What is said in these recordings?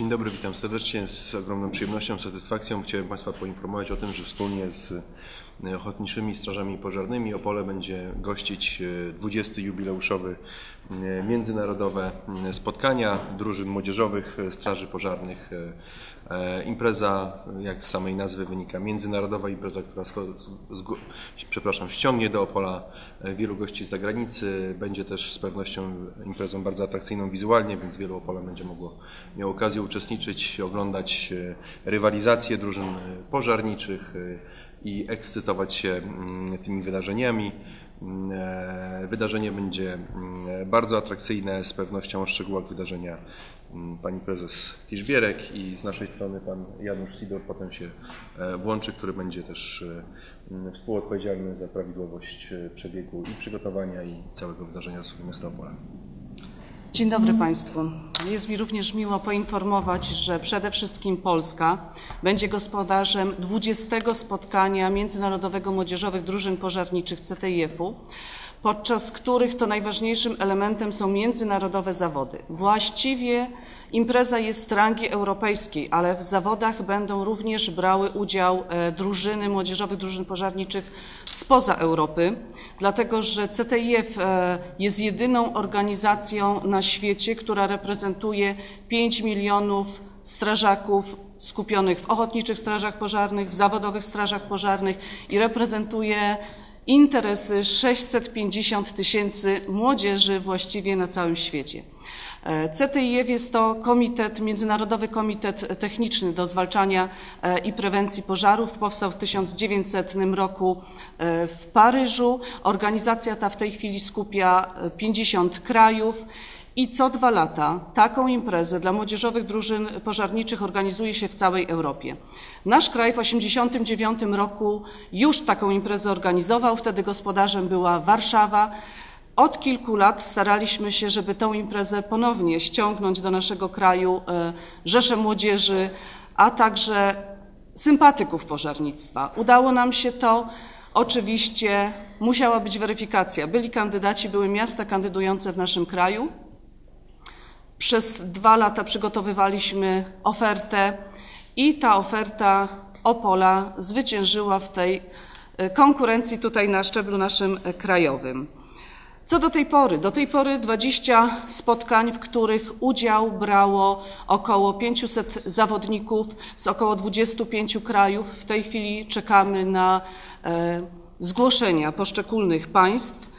Dzień dobry, witam serdecznie. Z ogromną przyjemnością, satysfakcją chciałem Państwa poinformować o tym, że wspólnie z e, Ochotniczymi Strażami Pożarnymi Opole będzie gościć 20. jubileuszowy e, międzynarodowe spotkania drużyn młodzieżowych Straży Pożarnych. E, impreza, jak z samej nazwy wynika, międzynarodowa impreza, która przepraszam, ściągnie do Opola wielu gości z zagranicy. Będzie też z pewnością imprezą bardzo atrakcyjną wizualnie, więc wielu Opola będzie mogło miało okazję uczestniczyć, oglądać rywalizację drużyn pożarniczych i ekscytować się mm, tymi wydarzeniami. Mm, e, wydarzenie będzie mm, bardzo atrakcyjne, z pewnością o szczegółach wydarzenia pani prezes Tiszbierek i z naszej strony pan Janusz Sidor potem się e, włączy, który będzie też e, współodpowiedzialny za prawidłowość przebiegu i przygotowania i całego wydarzenia z miasta Opola. Dzień dobry Państwu. Jest mi również miło poinformować, że przede wszystkim Polska będzie gospodarzem 20 spotkania Międzynarodowego Młodzieżowych Drużyn Pożarniczych CTIF-u, podczas których to najważniejszym elementem są międzynarodowe zawody. Właściwie Impreza jest rangi europejskiej, ale w zawodach będą również brały udział e, drużyny młodzieżowych drużyn pożarniczych spoza Europy, dlatego że CTIF e, jest jedyną organizacją na świecie, która reprezentuje 5 milionów strażaków skupionych w ochotniczych strażach pożarnych, w zawodowych strażach pożarnych i reprezentuje interesy 650 tysięcy młodzieży właściwie na całym świecie. E, CTIF jest to komitet, Międzynarodowy Komitet Techniczny do Zwalczania e, i Prewencji Pożarów. Powstał w 1900 roku e, w Paryżu. Organizacja ta w tej chwili skupia 50 krajów. I co dwa lata taką imprezę dla młodzieżowych drużyn pożarniczych organizuje się w całej Europie. Nasz kraj w 1989 roku już taką imprezę organizował. Wtedy gospodarzem była Warszawa. Od kilku lat staraliśmy się, żeby tę imprezę ponownie ściągnąć do naszego kraju e, rzesze młodzieży, a także sympatyków pożarnictwa. Udało nam się to. Oczywiście musiała być weryfikacja. Byli kandydaci, były miasta kandydujące w naszym kraju. Przez dwa lata przygotowywaliśmy ofertę i ta oferta Opola zwyciężyła w tej e, konkurencji tutaj na szczeblu naszym e, krajowym. Co do tej pory? Do tej pory 20 spotkań, w których udział brało około 500 zawodników z około 25 krajów. W tej chwili czekamy na e, zgłoszenia poszczególnych państw.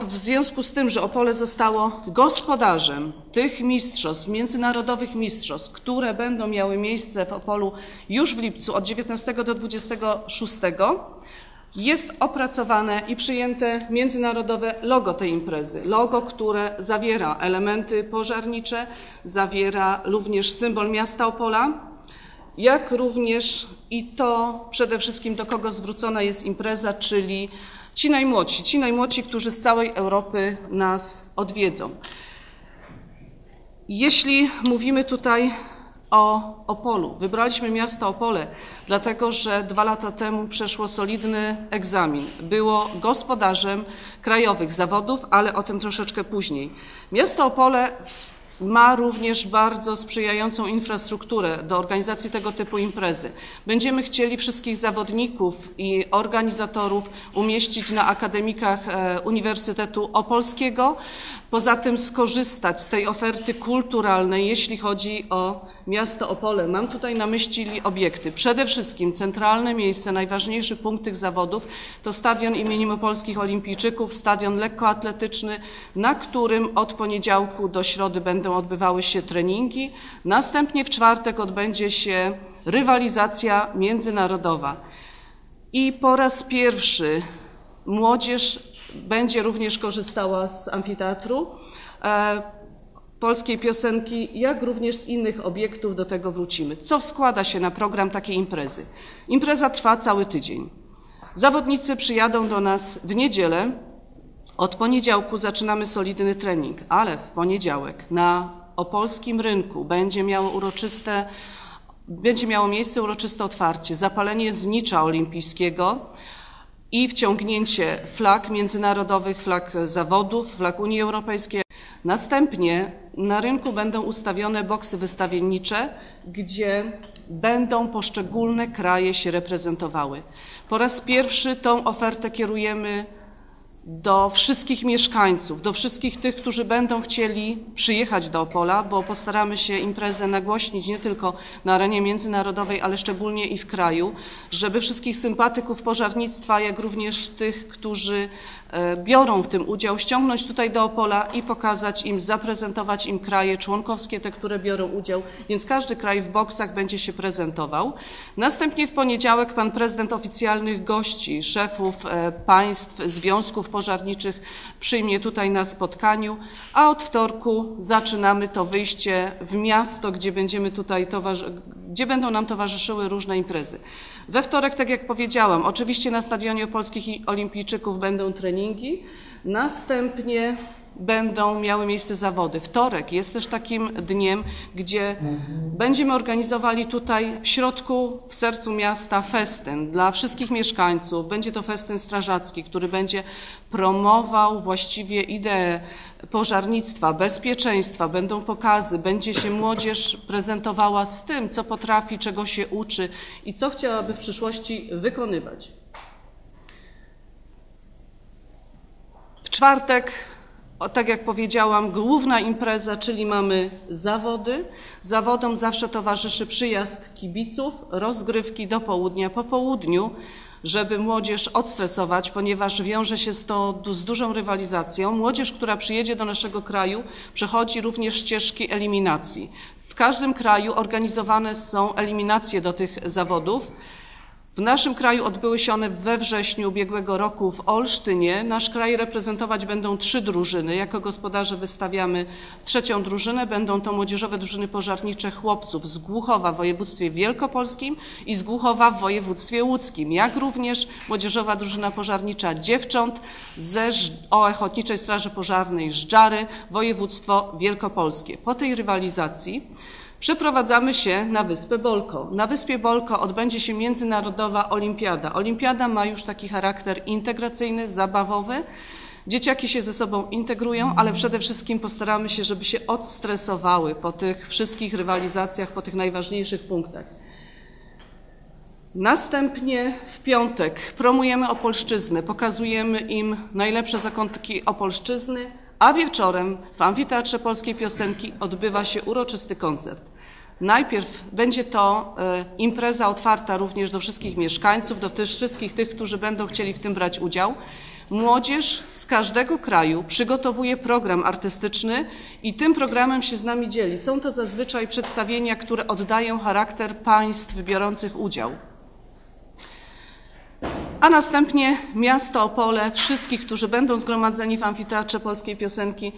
W związku z tym, że Opole zostało gospodarzem tych mistrzostw, międzynarodowych mistrzostw, które będą miały miejsce w Opolu już w lipcu od 19 do 26, jest opracowane i przyjęte międzynarodowe logo tej imprezy. Logo, które zawiera elementy pożarnicze, zawiera również symbol miasta Opola, jak również i to przede wszystkim do kogo zwrócona jest impreza, czyli ci najmłodsi, ci najmłodsi, którzy z całej Europy nas odwiedzą. Jeśli mówimy tutaj o Opolu. Wybraliśmy miasto Opole, dlatego że dwa lata temu przeszło solidny egzamin. Było gospodarzem krajowych zawodów, ale o tym troszeczkę później. Miasto Opole ma również bardzo sprzyjającą infrastrukturę do organizacji tego typu imprezy. Będziemy chcieli wszystkich zawodników i organizatorów umieścić na akademikach e, Uniwersytetu Opolskiego. Poza tym skorzystać z tej oferty kulturalnej, jeśli chodzi o miasto Opole. Mam tutaj na myśli obiekty. Przede wszystkim centralne miejsce, najważniejszy punkt tych zawodów to stadion imieniem Opolskich Olimpijczyków, stadion lekkoatletyczny, na którym od poniedziałku do środy będą odbywały się treningi. Następnie w czwartek odbędzie się rywalizacja międzynarodowa. I po raz pierwszy młodzież będzie również korzystała z amfiteatru e, polskiej piosenki, jak również z innych obiektów, do tego wrócimy. Co składa się na program takiej imprezy? Impreza trwa cały tydzień. Zawodnicy przyjadą do nas w niedzielę. Od poniedziałku zaczynamy solidny trening, ale w poniedziałek na opolskim rynku będzie miało uroczyste będzie miało miejsce uroczyste otwarcie, zapalenie znicza olimpijskiego, i wciągnięcie flag międzynarodowych, flag zawodów, flag Unii Europejskiej. Następnie na rynku będą ustawione boksy wystawiennicze, gdzie będą poszczególne kraje się reprezentowały. Po raz pierwszy tą ofertę kierujemy do wszystkich mieszkańców, do wszystkich tych, którzy będą chcieli przyjechać do Opola, bo postaramy się imprezę nagłośnić nie tylko na arenie międzynarodowej, ale szczególnie i w kraju, żeby wszystkich sympatyków pożarnictwa, jak również tych, którzy biorą w tym udział, ściągnąć tutaj do Opola i pokazać im, zaprezentować im kraje członkowskie, te, które biorą udział, więc każdy kraj w boksach będzie się prezentował. Następnie w poniedziałek pan prezydent oficjalnych gości, szefów e, państw, związków pożarniczych przyjmie tutaj na spotkaniu, a od wtorku zaczynamy to wyjście w miasto, gdzie będziemy tutaj gdzie będą nam towarzyszyły różne imprezy. We wtorek, tak jak powiedziałam, oczywiście na stadionie polskich olimpijczyków będą treningi, następnie będą miały miejsce zawody. Wtorek jest też takim dniem, gdzie będziemy organizowali tutaj w środku, w sercu miasta festyn dla wszystkich mieszkańców. Będzie to festyn strażacki, który będzie promował właściwie ideę pożarnictwa, bezpieczeństwa, będą pokazy, będzie się młodzież prezentowała z tym, co potrafi, czego się uczy i co chciałaby w przyszłości wykonywać. W czwartek tak jak powiedziałam, główna impreza, czyli mamy zawody. Zawodom zawsze towarzyszy przyjazd kibiców, rozgrywki do południa. Po południu, żeby młodzież odstresować, ponieważ wiąże się to z dużą rywalizacją. Młodzież, która przyjedzie do naszego kraju, przechodzi również ścieżki eliminacji. W każdym kraju organizowane są eliminacje do tych zawodów. W naszym kraju odbyły się one we wrześniu ubiegłego roku w Olsztynie. Nasz kraj reprezentować będą trzy drużyny. Jako gospodarze wystawiamy trzecią drużynę. Będą to młodzieżowe drużyny pożarnicze chłopców z Głuchowa w województwie wielkopolskim i z Głuchowa w województwie łódzkim, jak również młodzieżowa drużyna pożarnicza dziewcząt ze Ochotniczej Straży Pożarnej Żdżary, województwo wielkopolskie. Po tej rywalizacji Przeprowadzamy się na wyspę Bolko. Na wyspie Bolko odbędzie się Międzynarodowa Olimpiada. Olimpiada ma już taki charakter integracyjny, zabawowy. Dzieciaki się ze sobą integrują, ale przede wszystkim postaramy się, żeby się odstresowały po tych wszystkich rywalizacjach, po tych najważniejszych punktach. Następnie w piątek promujemy Opolszczyznę, pokazujemy im najlepsze zakątki Opolszczyzny, a wieczorem w Amfiteatrze Polskiej Piosenki odbywa się uroczysty koncert. Najpierw będzie to e, impreza otwarta również do wszystkich mieszkańców, do też wszystkich tych, którzy będą chcieli w tym brać udział. Młodzież z każdego kraju przygotowuje program artystyczny i tym programem się z nami dzieli. Są to zazwyczaj przedstawienia, które oddają charakter państw biorących udział. A następnie miasto Opole, wszystkich, którzy będą zgromadzeni w Amfiteatrze Polskiej Piosenki,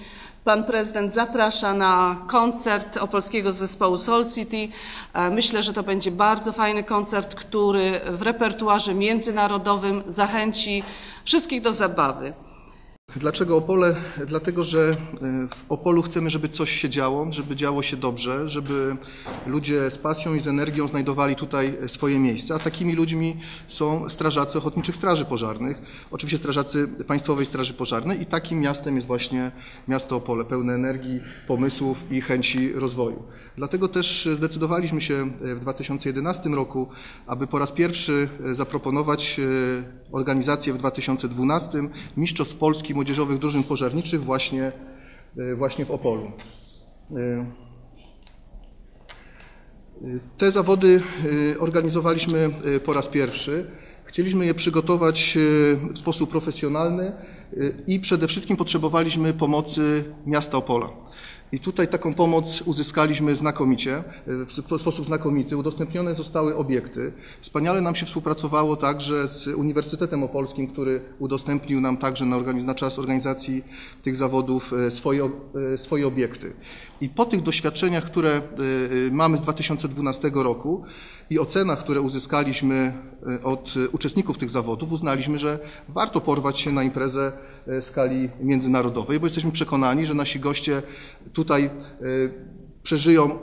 Pan prezydent zaprasza na koncert opolskiego zespołu Soul City. E, myślę, że to będzie bardzo fajny koncert, który w repertuarze międzynarodowym zachęci wszystkich do zabawy. Dlaczego Opole? Dlatego, że e, w Opolu chcemy, żeby coś się działo, żeby działo się dobrze, żeby ludzie z pasją i z energią znajdowali tutaj swoje miejsce. A takimi ludźmi są strażacy Ochotniczych Straży Pożarnych, oczywiście strażacy Państwowej Straży Pożarnej i takim miastem jest właśnie miasto Opole, pełne energii, pomysłów i chęci rozwoju. Dlatego też zdecydowaliśmy się w 2011 roku, aby po raz pierwszy zaproponować e, organizację w 2012 Mistrzostw Polski Młodzieżowych Drużyn Pożarniczych właśnie, e, właśnie w Opolu. E, te zawody organizowaliśmy po raz pierwszy. Chcieliśmy je przygotować w sposób profesjonalny i przede wszystkim potrzebowaliśmy pomocy miasta Opola. I tutaj taką pomoc uzyskaliśmy znakomicie, w sposób znakomity. Udostępnione zostały obiekty. Wspaniale nam się współpracowało także z Uniwersytetem Opolskim, który udostępnił nam także na, na czas organizacji tych zawodów e, swoje, e, swoje obiekty. I po tych doświadczeniach, które e, mamy z 2012 roku i ocenach, które uzyskaliśmy od uczestników tych zawodów, uznaliśmy, że warto porwać się na imprezę skali międzynarodowej, bo jesteśmy przekonani, że nasi goście tutaj przeżyją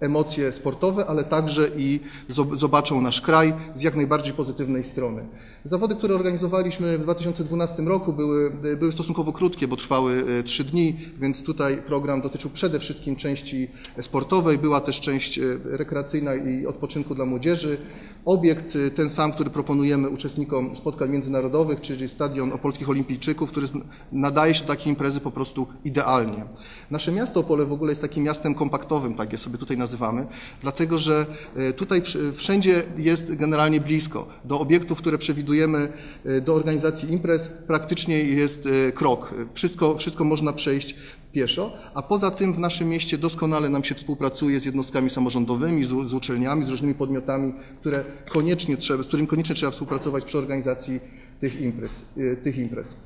emocje sportowe, ale także i zob- zobaczą nasz kraj z jak najbardziej pozytywnej strony. Zawody, które organizowaliśmy w 2012 roku były, były stosunkowo krótkie, bo trwały e, trzy dni, więc tutaj program dotyczył przede wszystkim części sportowej, była też część e, rekreacyjna i odpoczynku dla młodzieży. Obiekt e, ten sam, który proponujemy uczestnikom spotkań międzynarodowych, czyli Stadion Opolskich Olimpijczyków, który nadaje się do takiej imprezy po prostu idealnie. Nasze miasto Opole w ogóle jest takim miastem kompaktowym, tak je sobie tutaj nazywamy, dlatego że e, tutaj wsz- wszędzie jest generalnie blisko. Do obiektów, które przewidujemy e, do organizacji imprez praktycznie jest krok. Wszystko, wszystko można przejść pieszo, a poza tym w naszym mieście doskonale nam się współpracuje z jednostkami samorządowymi, z, z uczelniami, z różnymi podmiotami, które koniecznie trzeba, z którymi koniecznie trzeba współpracować przy organizacji tych imprez. e, Tych imprez.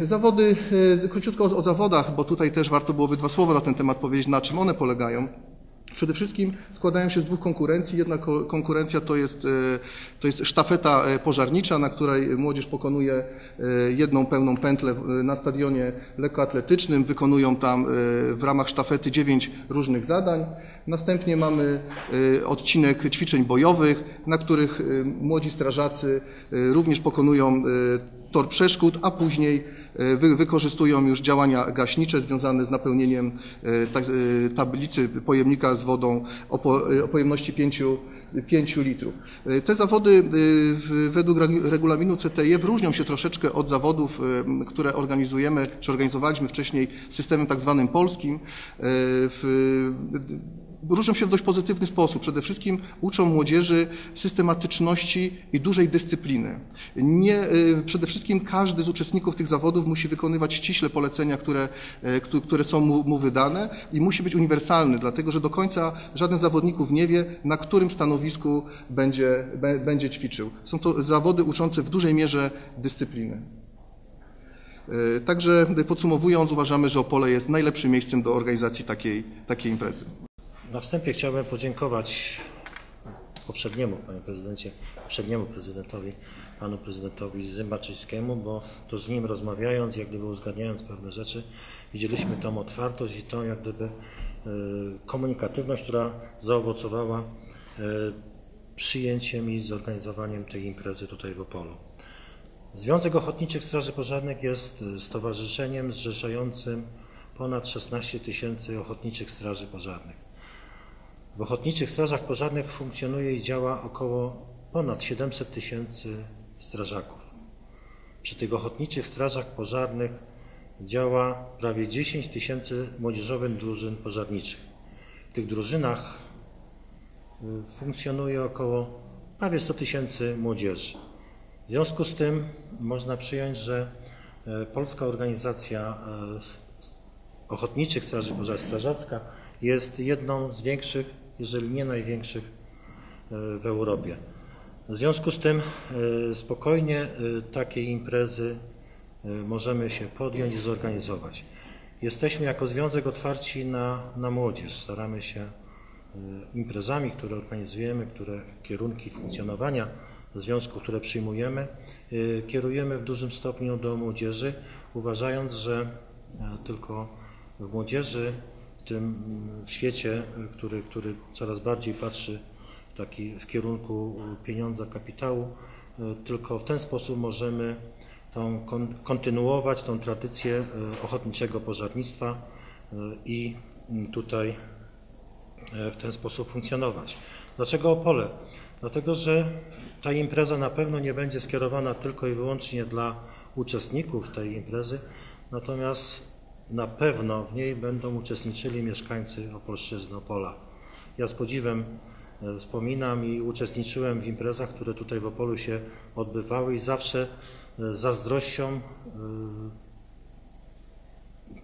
E, Zawody, e, króciutko o zawodach, bo tutaj też warto byłoby dwa słowa na ten temat powiedzieć, na czym one polegają. Przede wszystkim składają się z dwóch konkurencji. Jedna ko- konkurencja to jest, e, to jest sztafeta e, pożarnicza, na której młodzież pokonuje e, jedną pełną pętlę na stadionie lekkoatletycznym. Wykonują tam w ramach sztafety dziewięć różnych zadań. Następnie mamy odcinek ćwiczeń bojowych, na których młodzi strażacy również pokonują tor przeszkód, a później wy, wykorzystują już działania gaśnicze związane z napełnieniem e, tak, e, tablicy pojemnika z wodą o, po, e, o pojemności 5, 5 litrów. E, Te zawody e, według regu- regulaminu CTIF różnią się troszeczkę od zawodów, e, które organizujemy, czy organizowaliśmy wcześniej systemem tak zwanym polskim. E, różnią się w dość pozytywny sposób. Przede wszystkim uczą młodzieży systematyczności i dużej dyscypliny. Nie, przede wszystkim każdy z uczestników tych zawodów musi wykonywać ściśle polecenia, które, któ- które są mu, mu wydane i musi być uniwersalny, dlatego że do końca żaden zawodników nie wie, na którym stanowisku będzie, będzie ćwiczył. Są to zawody uczące w dużej mierze dyscypliny. Y, Także podsumowując, uważamy, że Opole jest najlepszym miejscem do organizacji takiej, takiej imprezy. Na wstępie chciałbym podziękować poprzedniemu, panie prezydencie, poprzedniemu prezydentowi, panu prezydentowi Zymbaczyńskiemu, bo to z nim rozmawiając, jak gdyby uzgadniając pewne rzeczy, widzieliśmy tą otwartość i tą jak gdyby e, komunikatywność, która zaowocowała e, przyjęciem i zorganizowaniem tej imprezy tutaj w Opolu. Związek Ochotniczych Straży Pożarnych jest e, stowarzyszeniem zrzeszającym ponad 16 tysięcy ochotniczych straży pożarnych. W Ochotniczych Strażach Pożarnych funkcjonuje i działa około ponad 700 tysięcy strażaków. Przy tych Ochotniczych Strażach Pożarnych działa prawie 10 tysięcy młodzieżowych drużyn pożarniczych. W tych drużynach y, funkcjonuje około prawie 100 tysięcy młodzieży. W związku z tym można przyjąć, że e, polska organizacja e, Ochotniczych Straży Pożarnych, strażacka, jest jedną z większych, jeżeli nie największych w Europie. W związku z tym e, spokojnie e, takiej imprezy e, możemy się podjąć i zorganizować. Jesteśmy jako związek otwarci na, na młodzież. Staramy się imprezami, które organizujemy, które kierunki funkcjonowania związku, które przyjmujemy, kierujemy w dużym stopniu do młodzieży, uważając, że tylko w młodzieży, w tym świecie, który, który coraz bardziej patrzy taki, w kierunku pieniądza, kapitału, e, tylko w ten sposób możemy tą, kon, kontynuować tą tradycję e, ochotniczego pożarnictwa e, i tutaj w ten sposób funkcjonować. Dlaczego Opole? Dlatego, że ta impreza na pewno nie będzie skierowana tylko i wyłącznie dla uczestników tej imprezy, natomiast na pewno w niej będą uczestniczyli mieszkańcy Opolszczyzny, Opola. Ja z podziwem wspominam i uczestniczyłem w imprezach, które tutaj w Opolu się odbywały i zawsze e, zazdrością e,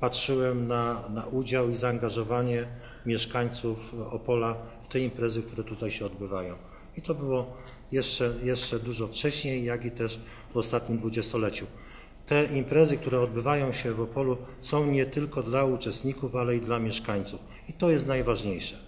patrzyłem na, na udział i zaangażowanie mieszkańców Opola w te imprezy, które tutaj się odbywają. I to było jeszcze, jeszcze dużo wcześniej, jak i też w ostatnim dwudziestoleciu. Te imprezy, które odbywają się w Opolu są nie tylko dla uczestników, ale i dla mieszkańców. I to jest najważniejsze.